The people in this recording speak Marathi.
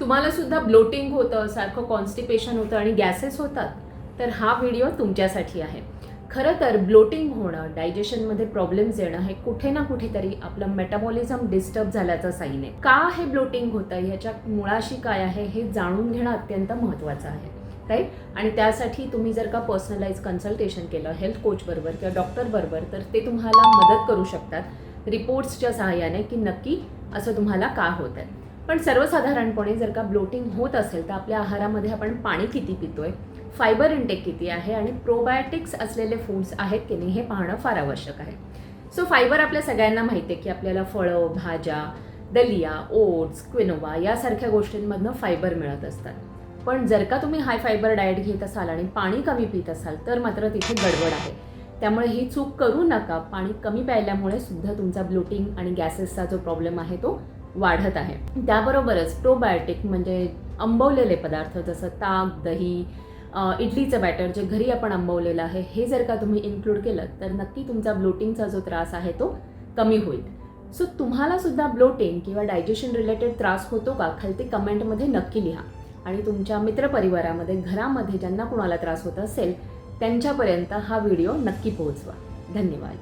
तुम्हाला सुद्धा ब्लोटिंग होतं सारखं कॉन्स्टिपेशन होतं आणि गॅसेस होतात तर हा व्हिडिओ तुमच्यासाठी आहे. खरं तर ब्लोटिंग होणं डायजेशनमध्ये प्रॉब्लेम्स येणं हे कुठे ना कुठेतरी आपलं मेटाबॉलिझम डिस्टर्ब झाल्याचं साईन आहे. का हे ब्लोटिंग होतं ह्याच्या मुळाशी काय आहे? हे जाणून घेणं अत्यंत महत्त्वाचं आहे. राईट आणि त्यासाठी तुम्ही जर का पर्सनलाइज कन्सल्टेशन केलं हेल्थ कोचबरोबर किंवा डॉक्टरबरोबर तर ते तुम्हाला मदत करू शकतात रिपोर्ट्सच्या सहाय्याने की नक्की असं तुम्हाला का होत आहे पण सर्वसाधारणपणे जर का ब्लोटिंग होत असेल तर आपल्या आहारामध्ये आपण पाणी किती पितो आहे फायबर इंटेक किती आहे? आणि प्रोबायोटिक्स असलेले फूड्स आहेत की नाही हे पाहणं फार आवश्यक आहे. सो फायबर आपल्या सगळ्यांना माहिती आहे की आपल्याला फळं भाज्या दलिया ओट्स क्विनोवा यासारख्या गोष्टींमधनं फायबर मिळत असतात. पण जर का तुम्ही हाय फायबर डाएट घेत असाल आणि पाणी कमी पित असाल तर मात्र तिथे गडबड आहे. त्यामुळे ही चूक करू नका. पाणी कमी प्यायल्यामुळे सुद्धा तुमचा ब्लोटिंग आणि गॅसेसचा जो प्रॉब्लेम आहे तो वाढत आहे. त्याबरोबरच प्रोबायोटिक म्हणजे आंबवलेले पदार्थ जसं ताक दही इडलीचं बॅटर जे घरी आपण आंबवलेलं आहे हे जर का तुम्ही इन्क्लूड केलं तर नक्की तुमचा ब्लोटिंगचा जो त्रास आहे तो कमी होईल. सो तुम्हाला सुद्धा ब्लोटिंग किंवा डायजेशन रिलेटेड त्रास होतो का? खालती कमेंटमध्ये नक्की लिहा. आणि तुमच्या मित्रपरिवारामध्ये घरामध्ये ज्यांना कुणाला त्रास होत असेल त्यांच्यापर्यंत हा व्हिडिओ नक्की पोहोचवा. धन्यवाद.